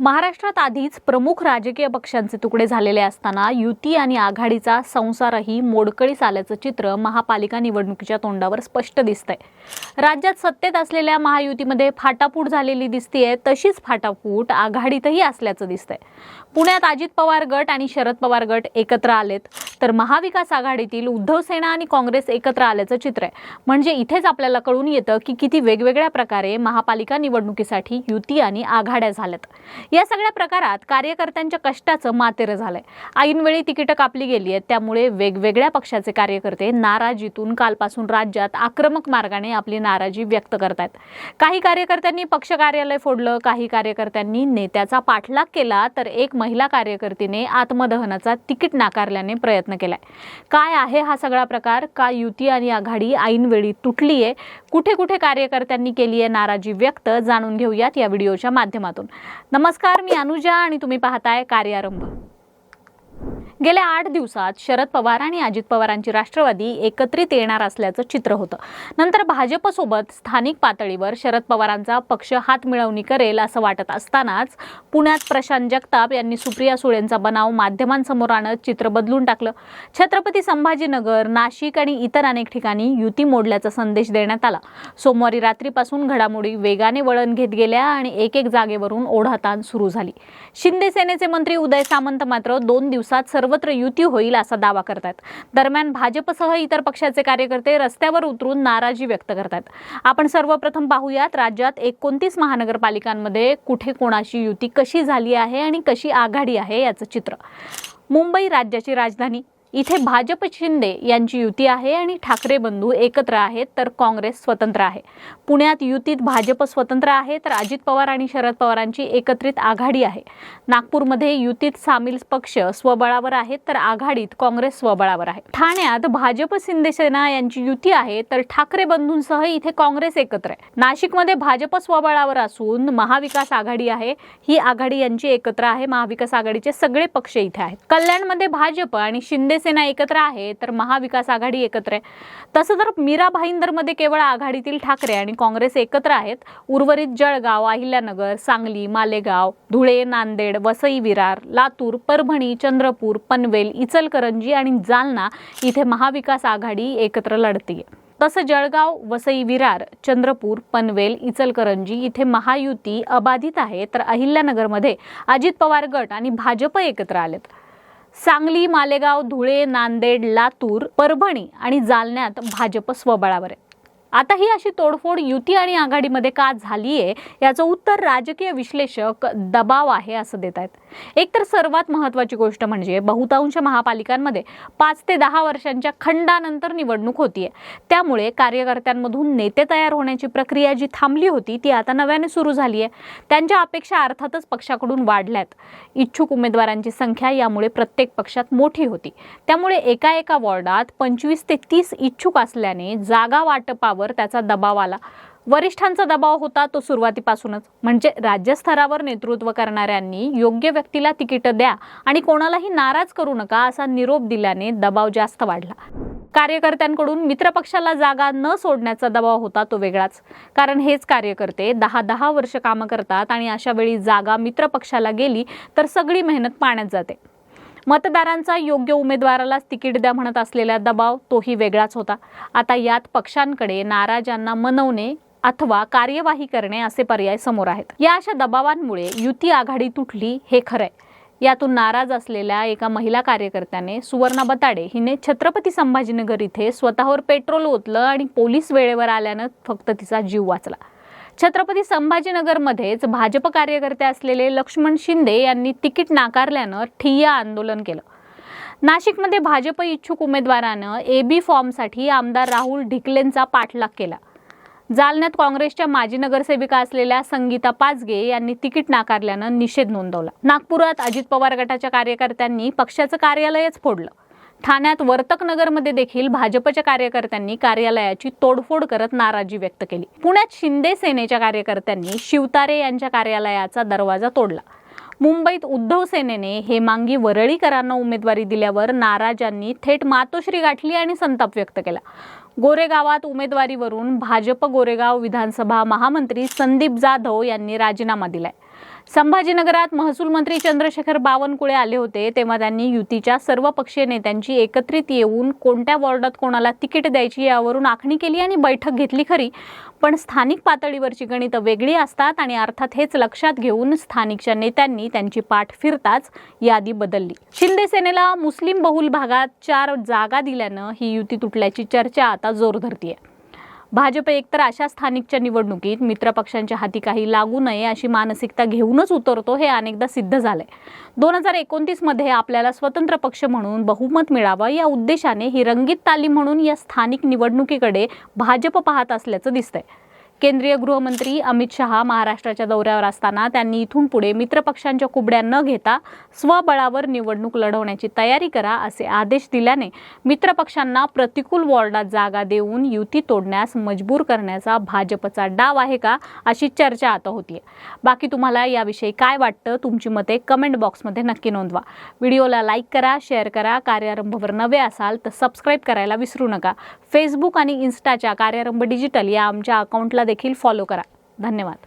महाराष्ट्रात आधीच प्रमुख राजकीय पक्षांचे तुकडे झालेले असताना युती आणि आघाडीचा संसारही मोडकळीस आल्याचं चित्र महापालिका निवडणुकीच्या तोंडावर स्पष्ट दिसतंय. राज्यात सत्तेत असलेल्या महायुतीमध्ये फाटाफूट झालेली दिसतीये तशीच फाटाफूट आघाडीतही असल्याचं दिसतंय. पुण्यात अजित पवार गट आणि शरद पवार गट एकत्र आलेत तर महाविकास आघाडीतील उद्धव सेना आणि काँग्रेस एकत्र आल्याचं चित्र आहे. म्हणजे इथेच आपल्याला कळून येतं की किती वेगवेगळ्या प्रकारे महापालिका निवडणुकीसाठी युती आणि आघाड्या झाल्यात. या सगळ्या प्रकारात कार्यकर्त्यांच्या कष्टाचं मातेरं झालंय. ऐनवेळी तिकीटं कापली गेली आहेत. त्यामुळे वेगवेगळ्या पक्षाचे कार्यकर्ते नाराजीतून कालपासून राज्यात आक्रमक मार्गाने आपली नाराजी व्यक्त करतायत. काही कार्यकर्त्यांनी पक्ष कार्यालय फोडलं काही कार्यकर्त्यांनी नेत्याचा पाठलाग केला तर एक महिला कार्यकर्तीने आत्मदहनाचा तिकीट नाकारल्याने प्रयत्न केलाय. काय आहे हा सगळा प्रकार? का युती आणि आघाडी ऐनवेळी तुटली आहे कुठे कुठे कार्यकर्त्यांनी केली आहे नाराजी व्यक्त? जाणून घेऊयात या व्हिडिओच्या माध्यमातून. नमस्कार. मी अनुजा आणि तुम्ही पाहताय कार्यारंभ. गेल्या आठ दिवसात शरद पवार आणि अजित पवारांची राष्ट्रवादी एकत्रित येणार असल्याचं चित्र होतं. नंतर भाजपसोबत स्थानिक पातळीवर शरद पवारांचा पक्ष हात मिळवणी करेल असं वाटत असतानाच पुण्यात प्रशांत जगताप यांनी सुप्रिया सुळेंचा बनाव माध्यमांसमोर आणत चित्र बदलून टाकलं. छत्रपती संभाजीनगर नाशिक आणि इतर अनेक ठिकाणी युती मोडल्याचा संदेश देण्यात आला. सोमवारी रात्रीपासून घडामोडी वेगाने वळण घेत गेल्या आणि एक एक जागेवरून ओढाताण सुरू झाली. शिंदे सेनेचे मंत्री उदय सामंत मात्र दोन दिवसात सर्वत्र युती होईल असा दावा करतात दरम्यान भाजपसह इतर पक्षाचे कार्यकर्ते रस्त्यावर उतरून नाराजी व्यक्त करतात आपण सर्वप्रथम पाहूयात राज्यात एकोणतीस महानगरपालिकांमध्ये कुठे कोणाची युती कशी झाली आहे आणि कशी आघाडी आहे याचं चित्र. मुंबई राज्याची राजधानी इथे भाजप शिंदे यांची युती आहे आणि ठाकरे बंधू एकत्र आहेत तर काँग्रेस स्वतंत्र आहे. पुण्यात युतीत भाजप स्वतंत्र आहे तर अजित पवार आणि शरद पवारांची एकत्रित आघाडी आहे. नागपूरमध्ये युतीत सामील पक्ष स्वबळावर आहेत तर आघाडीत काँग्रेस स्वबळावर आहे. ठाण्यात भाजप शिंदेसेना यांची युती आहे तर ठाकरे बंधूंसह इथे काँग्रेस एकत्र आहे. नाशिकमध्ये भाजप स्वबळावर असून महाविकास आघाडी आहे ही आघाडी यांची एकत्र आहे. महाविकास आघाडीचे सगळे पक्ष इथे आहेत. कल्याणमध्ये भाजप आणि शिंदे सेना एकत्र आहे तर महाविकास आघाडी एकत्र आहे. तसं तर मीरा भाईंदरमध्ये केवळ आघाडीतील ठाकरे आणि काँग्रेस एकत्र आहेत उर्वरित जळगाव अहिल्यानगर सांगली मालेगाव धुळे नांदेड वसई विरार लातूर परभणी चंद्रपूर पनवेल इचलकरंजी आणि जालना इथे महाविकास आघाडी एकत्र लढतीये. तसं जळगाव वसई विरार चंद्रपूर पनवेल इचलकरंजी इथे महायुती अबाधित आहे तर अहिल्यानगरमध्ये अजित पवार गट आणि भाजप एकत्र आलेत. सांगली मालेगाव धुळे नांदेड लातूर परभणी आणि जालन्यात भाजप स्वबळावर आहे. आता ही अशी तोडफोड युती आणि आघाडीमध्ये का झालीये याचं उत्तर राजकीय विश्लेषक दबाव आहे असं देत आहेत. एक तर सर्वात महत्त्वाची गोष्ट म्हणजे बहुतांश महापालिकांमध्ये पाच ते दहा वर्षांच्या खंडानंतर निवडणूक होतीये. त्यामुळे कार्यकर्त्यांमधून नेते तयार होण्याची प्रक्रिया जी थांबली होती ती आता नव्याने सुरू झाली आहे त्यांच्या अपेक्षा अर्थातच पक्षाकडून वाढल्यात. इच्छुक उमेदवारांची संख्या यामुळे प्रत्येक पक्षात मोठी होती. त्यामुळे एका एका वॉर्डात पंचवीस ते तीस इच्छुक असल्याने जागा वाटपावर त्याचा दबाव आला. वरिष्ठांचा दबाव होता तो सुरुवातीपासूनच. म्हणजे राज्यस्तरावर नेतृत्व करणाऱ्यांनी योग्य व्यक्तीला तिकीट द्या आणि कोणालाही नाराज करू नका असा निरोप दिल्याने दबाव जास्त वाढला. कार्यकर्त्यांकडून मित्रपक्षाला जागा न सोडण्याचा दबाव होता तो वेगळाच. कारण हेच कार्यकर्ते दहा दहा वर्ष कामं करतात आणि अशा वेळी जागा मित्रपक्षाला गेली तर सगळी मेहनत पाण्यात जाते. मतदारांचा योग्य उमेदवारालाच तिकीट द्या म्हणत असलेला दबाव तोही वेगळाच होता. आता यात पक्षांकडे नाराजांना मनवणे अथवा कार्यवाही करणे असे पर्याय समोर आहेत. या अशा दबावांमुळे युती आघाडी तुटली हे खरंय. यातून नाराज असलेल्या एका महिला कार्यकर्त्याने सुवर्णा बताडे हिने छत्रपती संभाजीनगर इथे स्वतःवर पेट्रोल ओतलं आणि पोलीस वेळेवर आल्यानं फक्त तिचा जीव वाचला. छत्रपती संभाजीनगरमध्येच भाजप कार्यकर्ते असलेले लक्ष्मण शिंदे यांनी तिकीट नाकारल्यानं ठिय्या आंदोलन केलं. नाशिकमध्ये भाजप इच्छुक उमेदवारानं ए बी फॉर्मसाठी आमदार राहुल ढिकलेंचा पाठलाग केला. जालन्यात काँग्रेसच्या माजी नगरसेविका असलेल्या संगीता पाचगे यांनी तिकीट नाकारल्यानं निषेध नोंदवला. नागपुरात अजित पवार गटाच्या कार्यकर्त्यांनी पक्षाचं कार्यालयच फोडलं. ठाण्यात वर्तकनगरमध्ये देखील भाजपच्या कार्यकर्त्यांनी कार्यालयाची तोडफोड करत नाराजी व्यक्त केली. पुण्यात शिंदे सेनेच्या कार्यकर्त्यांनी शिवतारे यांच्या कार्यालयाचा दरवाजा तोडला. मुंबईत उद्धव सेनेने हेमांगी वरळीकरांना उमेदवारी दिल्यावर नाराजांनी थेट मातोश्री गाठली आणि संताप व्यक्त केला. गोरेगावात उमेदवारीवरून भाजप गोरेगाव विधानसभा महामंत्री संदीप जाधव यांनी राजीनामा दिलाय. संभाजीनगरात महसूल मंत्री चंद्रशेखर बावनकुळे आले होते तेव्हा त्यांनी युतीच्या सर्व पक्षीय नेत्यांची एकत्रित येऊन कोणत्या वॉर्डात कोणाला तिकीट द्यायची यावरून आखणी केली आणि बैठक घेतली खरी. पण स्थानिक पातळीवरची गणितं वेगळी असतात आणि अर्थात हेच लक्षात घेऊन स्थानिकच्या नेत्यांनी त्यांची पाठ फिरताच यादी बदलली. शिंदे सेनेला मुस्लिम बहुल भागात चार जागा दिल्यानं ही युती तुटल्याची चर्चा आता जोर धरतीये. भाजप एकतर अशा स्थानिकच्या निवडणुकीत मित्रपक्षांच्या हाती काही लागू नये अशी मानसिकता घेऊनच उतरतो हे अनेकदा सिद्ध झालंय. दोन हजार एकोणतीसमध्ये आपल्याला स्वतंत्र पक्ष म्हणून बहुमत मिळावं या उद्देशाने ही रंगीत तालीम म्हणून या स्थानिक निवडणुकीकडे भाजप पाहत असल्याचं दिसतंय. केंद्रीय गृहमंत्री अमित शहा महाराष्ट्राच्या दौऱ्यावर असताना त्यांनी इथून पुढे मित्रपक्षांच्या कुबड्या न घेता स्वबळावर निवडणूक लढवण्याची तयारी करा असे आदेश दिल्याने मित्रपक्षांना प्रतिकूल वॉर्डात जागा देऊन युती तोडण्यास मजबूर करण्याचा भाजपचा डाव आहे का अशी चर्चा आता होतीये. बाकी तुम्हाला याविषयी काय वाटतं तुमची मते कमेंट बॉक्समध्ये नक्की नोंदवा. व्हिडिओला लाईक करा शेअर करा कार्यारंभवर नवे असाल तर सबस्क्राईब करायला विसरू नका. फेसबुक आणि इन्स्टाच्या कार्यारंभ डिजिटल या आमच्या अकाउंटला देखील फॉलो करा. धन्यवाद.